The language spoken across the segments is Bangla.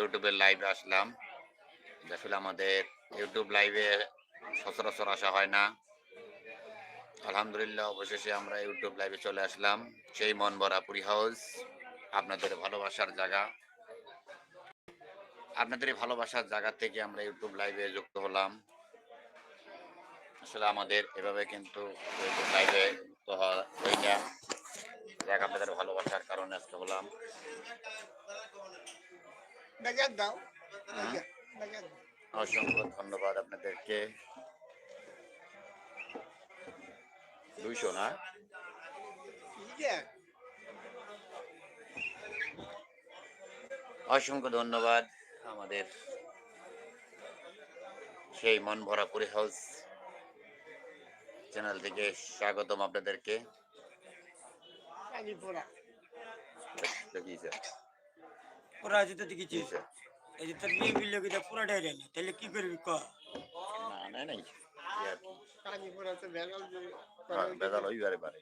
ইউটিউবের লাইভে আসলাম। আসলে আমাদের ইউটিউব লাইভে সচরাচর আসা হয় না। আলহামদুলিল্লাহ, অবশেষে আমরা ইউটিউব লাইভে চলে আসলাম। সেই মন ভরা পুরি হাউস আপনাদের ভালোবাসার জায়গা। আপনাদের ভালোবাসার জায়গা থেকে আমরা ইউটিউব লাইভে যুক্ত হলাম। আসলে আমাদের এভাবে কিন্তু ইউটিউব লাইভে যুক্ত হয় না। যাক, আপনাদের ভালোবাসার কারণে আজকে হলাম। বাজার দাও। দাও। অসংখ্য ধন্যবাদ আপনাদেরকে। দুইশো না? অসংখ্য ধন্যবাদ আমাদের সেই মন ভরা পুরি হাউস চ্যানেল থেকে স্বাগতম আপনাদেরকে। পুরা যেতে দেখেছিস এই যে তোর বিয়ে বিল্লে গিয়ে পুরাটাই রেলি তাহলে কি করবি ক? না নাই নাই। হ্যাঁ, বেজাল হইবারে পারে।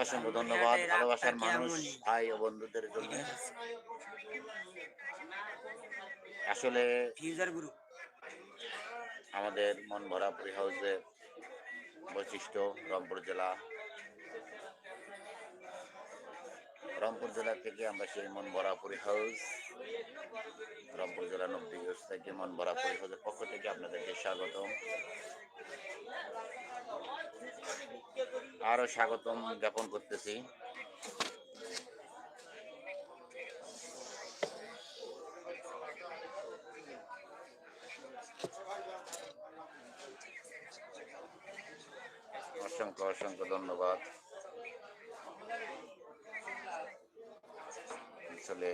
অসংখ্য ধন্যবাদ। ভালোবাসার মানুষ ভাই ও বন্ধুদের জন্য। আসলে ফিউজার গ্রুপ আমাদের মন ভরা পুরি হাউসের বৈশিষ্ট্য রংপুর জেলা। রংপুর জেলা থেকে আমরা সেই মন ভরা পুরি হাউস রংপুর জেলা নব্বই থেকে মন ভরা পুরি হাউসের পক্ষ থেকে আপনাদেরকে স্বাগতম। আরও স্বাগতম জ্ঞাপন করতেছি। অসংখ্য অসংখ্য ধন্যবাদ। আসলে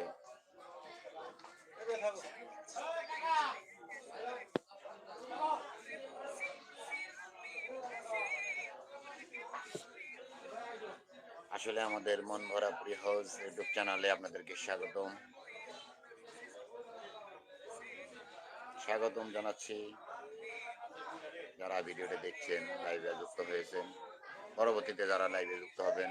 আসলে আমাদের মন ভরা প্রি হাউস ইউটিউব চ্যানেলে আপনাদেরকে স্বাগতম। স্বাগতম জানাচ্ছি। যারা ভিডিওটা দেখছেন লাইভে যুক্ত হয়েছেন পরবর্তীতে যারা লাইভে যুক্ত হবেন।